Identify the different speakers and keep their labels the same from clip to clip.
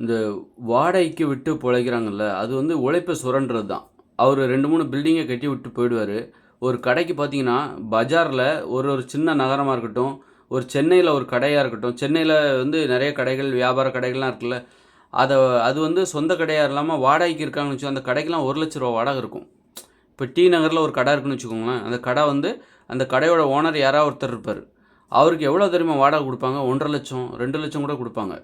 Speaker 1: இந்த வாடகைக்கு விட்டு பிழைக்கிறாங்கல்ல அது வந்து உழைப்பை சுரண்டுறது தான் அவர் ரெண்டு மூணு பில்டிங்கை கட்டி விட்டு போயிடுவார். ஒரு கடைக்கு பார்த்தீங்கன்னா பஜாரில் ஒரு ஒரு சின்ன நகரமாக இருக்கட்டும் ஒரு சென்னையில் ஒரு கடையாக இருக்கட்டும் சென்னையில் வந்து நிறைய கடைகள் வியாபார கடைகள்லாம் இருக்குல்ல அதை அது வந்து சொந்த கடையாக இல்லாமல் வாடகைக்கு இருக்காங்கன்னு வச்சு அந்த கடைக்கெலாம் ஒரு லட்ச ரூபா வாடகை இருக்கும். இப்போ டி நகரில் ஒரு கடை இருக்குன்னு வச்சுக்கோங்களேன் அந்த கடை வந்து அந்த கடையோட ஓனர் யாராவது ஒருத்தர் இருப்பார். அவருக்கு எவ்வளோ தெரியுமா வாடகை கொடுப்பாங்க? ஒன்றரை லட்சம் ரெண்டு லட்சம் கூட கொடுப்பாங்க.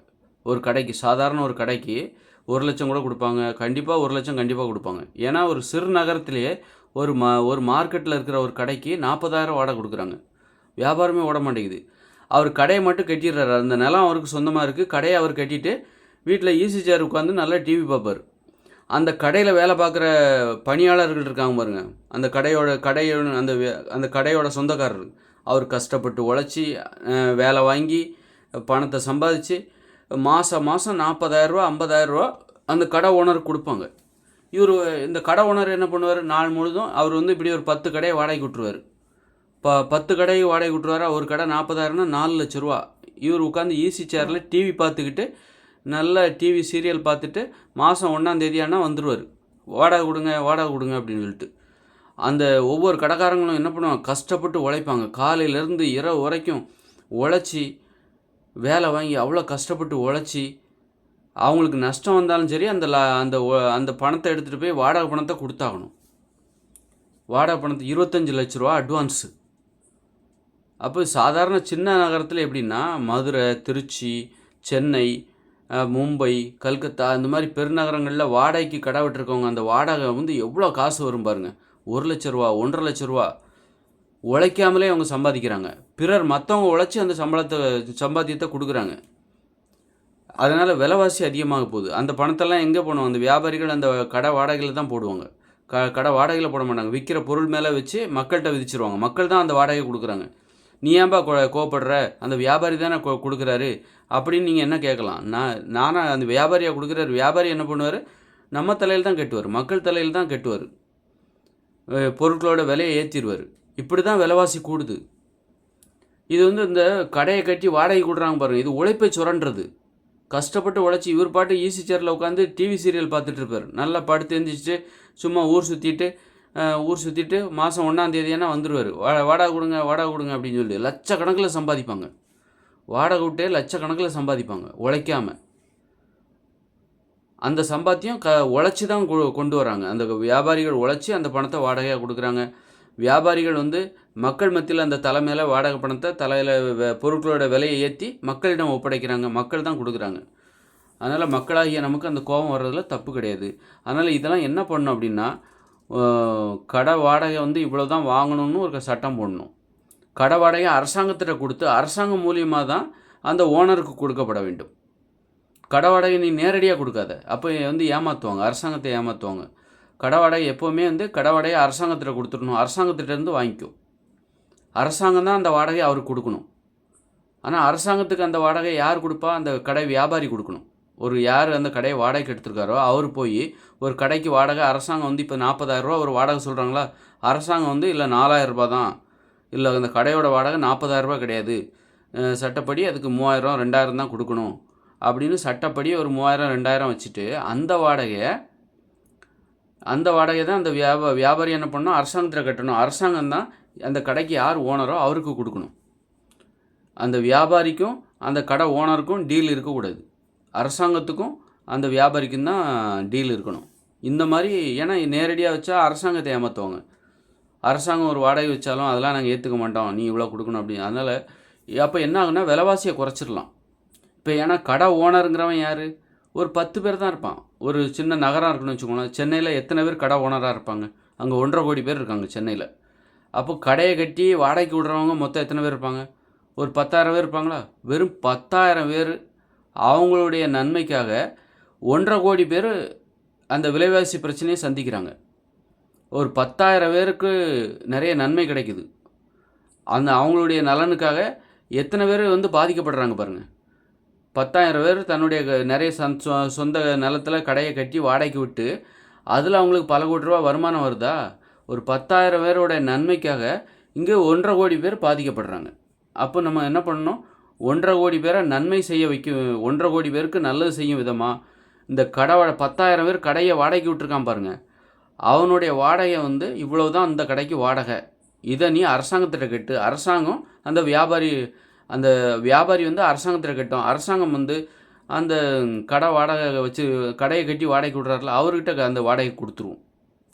Speaker 1: ஒரு கடைக்கு சாதாரண ஒரு கடைக்கு ஒரு லட்சம் கூட கொடுப்பாங்க. கண்டிப்பாக ஒரு லட்சம் கண்டிப்பாக கொடுப்பாங்க. ஏன்னா ஒரு சிறு நகரத்திலேயே ஒரு மா ஒரு மார்க்கெட்டில் இருக்கிற ஒரு கடைக்கு நாற்பதாயிரம் வாடகை கொடுக்குறாங்க. வியாபாரமே ஓட மாட்டேங்குது. அவர் கடையை மட்டும் கட்டிடுறாரு. அந்த நிலம் அவருக்கு சொந்தமாக இருக்குது கடையை அவர் கட்டிட்டு வீட்டில் ஈசி சேர் உட்காந்து நல்லா டிவி பார்ப்பார். அந்த கடையில் வேலை பார்க்குற பணியாளர்கள் இருக்காங்க பாருங்க. அந்த கடையோட கடையோட அந்த வே- அந்த கடையோட சொந்தக்காரர். அவர் கஷ்டப்பட்டு உழைச்சி வேலை வாங்கி பணத்தை சம்பாதிச்சு மாதம் மாதம் நாற்பதாயிரரூவா ஐம்பதாயிரரூவா அந்த கடை ஓனருக்கு கொடுப்பாங்க. இவர் இந்த கடை ஓனர் என்ன பண்ணுவார்? நாள் முழுதும் அவர் வந்து இப்படி ஒரு பத்து கடையை வாடகைக்கு விட்டுருவார். ப பத்து கடையை வாடகை விட்டுருவாரா? ஒரு கடை நாற்பதாயிரம்னா நாலு லட்ச ரூபா. இவர் உட்காந்து ஈசி சேரில் டிவி பார்த்துக்கிட்டு நல்ல டிவி சீரியல் பார்த்துட்டு மாதம் ஒன்றாந்தேதியானா வந்துடுவார் வாடகை கொடுங்க வாடகை கொடுங்க அப்படின்னு சொல்லிட்டு. அந்த ஒவ்வொரு கடைக்காரங்களும் என்ன பண்ணுவாங்க? கஷ்டப்பட்டு உழைப்பாங்க. காலையிலேருந்து இரவு வரைக்கும் உழைச்சி வேலை வாங்கி அவ்வளோ கஷ்டப்பட்டு உழைச்சி அவங்களுக்கு நஷ்டம் வந்தாலும் சரி அந்த அந்த அந்த பணத்தை எடுத்துகிட்டு போய் வாடகை பணத்தை கொடுத்தாகணும். வாடகை பணத்தை இருபத்தஞ்சி லட்ச ரூபா அட்வான்ஸு அப்போ சாதாரண சின்ன நகரத்தில் எப்படின்னா மதுரை திருச்சி சென்னை மும்பை கல்கத்தா இந்த மாதிரி பெருநகரங்களில் வாடகைக்கு கடை விட்டுருக்கவங்க அந்த வாடகை வந்து எவ்வளோ காசு வரும் பாருங்கள் ஒரு லட்ச ரூபா ஒன்றரை லட்ச ரூபா. உழைக்காமலே அவங்க சம்பாதிக்கிறாங்க. பிறர் மற்றவங்க உழைச்சி அந்த சம்பளத்தை சம்பாத்தியத்தை கொடுக்குறாங்க. அதனால் விலைவாசி அதிகமாக போகுது. அந்த பணத்தெல்லாம் எங்கே போனோம் அந்த வியாபாரிகள் அந்த கடை வாடகையில் தான் போடுவாங்க. க கடை வாடகையில் போட மாட்டாங்க. விற்கிற பொருள் மேலே வச்சு மக்கள்கிட்ட விதிச்சிருவாங்க. மக்கள் தான் அந்த வாடகை கொடுக்குறாங்க. நீ ஏன்பா கோ கோவப்படுற? அந்த வியாபாரி தானே கொ கொடுக்குறாரு? அப்படின்னு நீங்கள் என்ன கேட்கலாம்? நான் நானாக அந்த வியாபாரியாக கொடுக்குறாரு. வியாபாரி என்ன பண்ணுவார்? நம்ம தலையில் தான் கட்டுவார். மக்கள் தலையில் தான் கட்டுவார். பொருட்களோட விலையை ஏற்றிடுவார் இப்படி தான் விலைவாசி கூடுது. இது வந்து இந்த கடையை கட்டி வாடகை கொடுறாங்க பாருங்கள் இது உழைப்பை சுரண்டுறது. கஷ்டப்பட்டு உழைச்சி இவர் பாட்டு ஈசி சேரில் உட்காந்து டிவி சீரியல் பார்த்துட்டு இருப்பார். நல்லா படுத்து எழுந்திரிச்சிட்டு சும்மா ஊர் சுற்றிட்டு ஊர் சுற்றிட்டு மாதம் ஒன்றாந்தேதியானா வந்துடுவார் வா வாடகை கொடுங்க வாடகை கொடுங்க அப்படின்னு சொல்லி லட்சக்கணக்கில் சம்பாதிப்பாங்க. வாடகை விட்டே லட்சக்கணக்கில் சம்பாதிப்பாங்க உழைக்காம. அந்த சம்பாத்தியம் க உழைச்சி தான் கொ- கொண்டு வராங்க. அந்த வியாபாரிகள் உழைச்சி அந்த பணத்தை வாடகையாக கொடுக்குறாங்க. வியாபாரிகள் வந்து மக்கள் மத்தியில் அந்த தலைமையில் வாடகை பணத்தை தலையில் பொருட்களோட விலையை ஏற்றி மக்களிடம் ஒப்படைக்கிறாங்க. மக்கள் தான் கொடுக்குறாங்க. அதனால் மக்களாகிய நமக்கு அந்த கோபம் வர்றதுல தப்பு கிடையாது. அதனால் இதெல்லாம் என்ன பண்ணணும் அப்படின்னா கடை வாடகை வந்து இவ்வளோ தான் வாங்கணும்னு ஒரு சட்டம் போடணும். கடை வாடகை அரசாங்கத்திட்ட கொடுத்து அரசாங்கம் மூலியமாக தான் அந்த ஓனருக்கு கொடுக்கப்பட வேண்டும். கடை வாடகை நீ நேரடியாக கொடுக்காத. அப்போ வந்து ஏமாற்றுவாங்க அரசாங்கத்தை ஏமாற்றுவாங்க கடை வாடகை எப்போவுமே வந்து கடை வாடகையை அரசாங்கத்திட்ட கொடுத்துடணும். அரசாங்கத்திட்டேருந்து வாங்கிக்கும். அரசாங்கம் தான் அந்த வாடகையை அவருக்கு கொடுக்கணும். ஆனால் அரசாங்கத்துக்கு அந்த வாடகை யார் கொடுப்பா? அந்த கடை வியாபாரி கொடுக்கணும். ஒரு யார் அந்த கடையை வாடகைக்கு எடுத்துருக்காரோ அவர் போய் ஒரு கடைக்கு வாடகை அரசாங்கம் வந்து இப்போ நாற்பதாயிரரூவா ஒரு வாடகை சொல்கிறாங்களா அரசாங்கம் வந்து இல்லை நாலாயிரரூபா தான். இல்லை அந்த கடையோட வாடகை நாற்பதாயிரரூபா கிடையாது. சட்டப்படி அதுக்கு மூவாயிரம் ரெண்டாயிரம் தான் கொடுக்கணும். அப்படின்னு சட்டப்படி ஒரு மூவாயிரம் ரெண்டாயிரம் வச்சுட்டு அந்த வாடகையை அந்த வாடகை தான் அந்த வியாபா வியாபாரி என்ன பண்ணணும்? அரசாங்கத்தில் கட்டணும். அரசாங்கம் தான் அந்த கடைக்கு யார் ஓனரோ அவருக்கு கொடுக்கணும். அந்த வியாபாரிக்கும் அந்த கடை ஓனருக்கும் டீல் இருக்கக்கூடாது. அரசாங்கத்துக்கும் அந்த வியாபாரிக்கும் தான் டீல் இருக்கணும். இந்த மாதிரி ஏன்னா நேரடியாக வச்சா அரசாங்கத்தை ஏமாற்றுவாங்க அரசாங்கம் ஒரு வாடகை வச்சாலும் அதெல்லாம் நாங்கள் ஏற்றுக்க மாட்டோம். நீ இவ்வளோ கொடுக்கணும் அப்படின்னு. அதனால் அப்போ என்ன ஆகுனா விலைவாசியை குறைச்சிடலாம். இப்போ ஏன்னா கடை ஓனருங்கிறவன் யார்? ஒரு பத்து பேர் தான் இருப்பான். ஒரு சின்ன நகரம் இருக்குன்னு வச்சுக்கோங்களேன். சென்னையில் எத்தனை பேர் கடை ஓனராக இருப்பாங்க? அங்கே ஒன்றரை கோடி பேர் இருக்காங்க சென்னையில். அப்போ கடையை கட்டி வாடகைக்கு விடுறவங்க மொத்தம் எத்தனை பேர் இருப்பாங்க? ஒரு பத்தாயிரம் பேர் இருப்பாங்களா? வெறும் பத்தாயிரம் பேர் அவங்களுடைய நன்மைக்காக ஒன்றரை கோடி பேர் அந்த விலைவாசி பிரச்சனையை சந்திக்கிறாங்க. ஒரு பத்தாயிரம் பேருக்கு நிறைய நன்மை கிடைக்குது. அந்த அவங்களுடைய நலனுக்காக எத்தனை பேர் வந்து பாதிக்கப்படுறாங்க பாருங்கள் பத்தாயிரம் பேர் தன்னுடைய நிறைய சந் சொ- சொந்த நிலத்தில் கடையை கட்டி வாடகைக்கு விட்டு அதில் அவங்களுக்கு பல கோடி ரூபா வருமானம் வருதா? ஒரு பத்தாயிரம் பேரோட நன்மைக்காக இங்கே ஒன்றரை கோடி பேர் பாதிக்கப்படுறாங்க. அப்போ நம்ம என்ன பண்ணணும்? ஒன்றரை கோடி பேரை நன்மை செய்ய வைக்கும் ஒன்றரை கோடி பேருக்கு நல்லது செய்யும் விதமாக இந்த கடை பத்தாயிரம் பேர் கடையை வாடகைக்கு விட்டுருக்கான் பாருங்க. அவனுடைய வாடகை வந்து இவ்வளோ தான் அந்த கடைக்கு வாடகை. இதை நீ அரசாங்கத்திட்ட கட்டு அரசாங்கம் அந்த வியாபாரி அந்த வியாபாரி வந்து அரசாங்கத்தில் கட்டும் அரசாங்கம் வந்து அந்த கடை வாடகை வச்சு கடையை கட்டி வாடகைக்கு விட்றாருல அவர்கிட்ட அந்த வாடகை கொடுத்துருவோம்.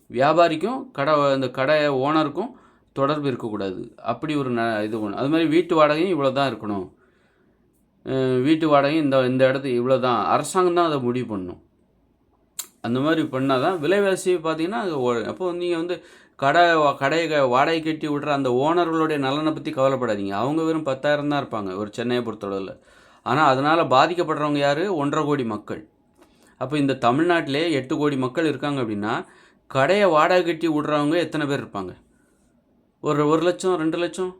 Speaker 1: வியாபாரிக்கும் கடை அந்த கடை ஓனருக்கும் தொடர்பு இருக்கக்கூடாது. அப்படி ஒரு ந இது ஒன்று அது மாதிரி வீட்டு வாடகையும் இவ்வளோ தான் இருக்கணும் வீட்டு வாடகையும் இந்த இந்த இடத்து இவ்வளோ தான் அரசாங்கம் தான் அதை முடிவு பண்ணும் அந்த மாதிரி பண்ணால் தான் விலைவாசி பார்த்தீங்கன்னா அது அப்போ நீங்கள் வந்து கடை வா- கடையை க- வாடகை கட்டி விடுற அந்த ஓனர்களுடைய நலனை பற்றி கவலைப்படாதீங்க. அவங்க வெறும் பத்தாயிரம் தான் இருப்பாங்க ஒரு சென்னையை பொறுத்தளவில். ஆனால் அதனால் பாதிக்கப்படுறவங்க யார்? ஒன்றரை கோடி மக்கள். அப்போ இந்த தமிழ்நாட்டிலே எட்டு கோடி மக்கள் இருக்காங்க அப்படின்னா கடையை வாடகை கட்டி விடுறவங்க எத்தனை பேர் இருப்பாங்க? ஒரு ஒரு லட்சம் ரெண்டு லட்சம்?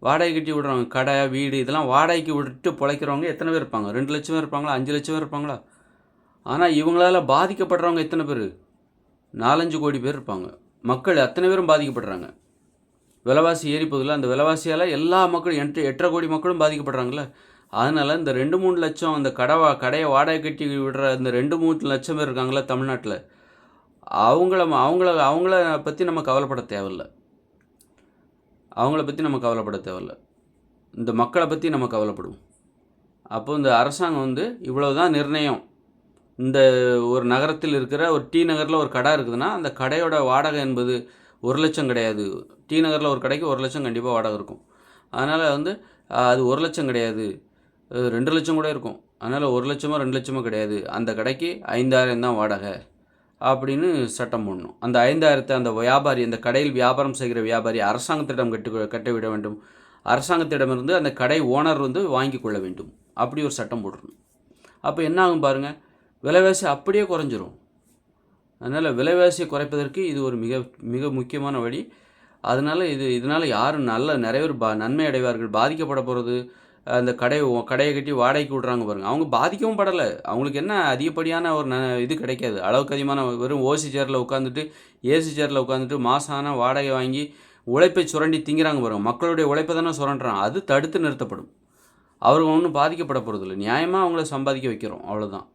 Speaker 1: வாடகை கட்டி விடுறவங்க கடை வீடு இதெல்லாம் வாடகைக்கு விட்டு பிழைக்கிறவங்க எத்தனை பேர் இருப்பாங்க? ரெண்டு லட்சம் இருப்பாங்களா? அஞ்சு லட்சம் இருப்பாங்களா? ஆனால் இவங்களால் பாதிக்கப்படுறவங்க எத்தனை பேர்? நாலஞ்சு கோடி பேர் இருப்பாங்க. மக்கள் அத்தனை பேரும் பாதிக்கப்படுறாங்க. விலைவாசி ஏறி அந்த விலைவாசியால் எல்லா மக்களும் எட்டு எட்டரை கோடி மக்களும் பாதிக்கப்படுறாங்கல்ல. அதனால் இந்த ரெண்டு மூணு லட்சம் அந்த கடை வா கடையை வாடகை கட்டி விடுற இந்த ரெண்டு மூணு லட்சம் பேர் இருக்காங்களே தமிழ்நாட்டில் அவங்கள அவங்கள அவங்கள பற்றி நம்ம கவலைப்பட தேவையில்ல. அவங்கள பற்றி நம்ம கவலைப்பட தேவையில்ல. இந்த மக்களை பற்றி நம்ம கவலைப்படுவோம். அப்போது இந்த அரசாங்கம் வந்து இவ்வளோ தான் நிர்ணயம். இந்த ஒரு நகரத்தில் இருக்கிற ஒரு டி நகரில் ஒரு கடை இருக்குதுன்னா அந்த கடையோட வாடகை என்பது ஒரு லட்சம் கிடையாது. டி நகரில் ஒரு கடைக்கு ஒரு லட்சம் கண்டிப்பாக வாடகை இருக்கும். அதனால் வந்து அது ஒரு லட்சம் கிடையாது. ரெண்டு லட்சம் கூட இருக்கும். அதனால் ஒரு லட்சமோ ரெண்டு லட்சமோ கிடையாது. அந்த கடைக்கு ஐந்தாயிரம் தான் வாடகை அப்படின்னு சட்டம் போடணும். அந்த ஐந்தாயிரத்தை அந்த வியாபாரி அந்த கடையில் வியாபாரம் செய்கிற வியாபாரி அரசாங்கத்திடம் கட்டு கட்டவிட வேண்டும். அரசாங்கத்திடமிருந்து அந்த கடை ஓனர் வந்து வாங்கி கொள்ள வேண்டும். அப்படி ஒரு சட்டம் போட்டுருணும் அப்போ என்ன ஆகும் பாருங்கள் விலைவாசி அப்படியே குறைஞ்சிரும். அதனால் விலைவாசியை குறைப்பதற்கு இது ஒரு மிக மிக முக்கியமான வழி. அதனால் இது இதனால் யாரும் நல்ல நிறைய பேர் பா நன்மை அடைவார்கள். பாதிக்கப்பட போகிறது அந்த கடை கடையை கட்டி வாடகைக்கு விட்றாங்க பாருங்கள் அவங்க பாதிக்கவும் படலை. அவங்களுக்கு என்ன அதிகப்படியான ஒரு ந இது கிடைக்காது. அளவுக்கு அதிகமான வெறும் ஓசி சேரில் உட்காந்துட்டு ஏசி சேரில் உட்காந்துட்டு மாதம் ஆனால் வாடகை வாங்கி உழைப்பை சுரண்டி திங்கிறாங்க பாருங்க. மக்களுடைய உழைப்பை தானே சுரண்டுறான் அது தடுத்து நிறுத்தப்படும். அவர் ஒன்றும் பாதிக்கப்பட போகிறதில்ல நியாயமாக அவங்கள சம்பாதிக்க வைக்கிறோம். அவ்வளோதான்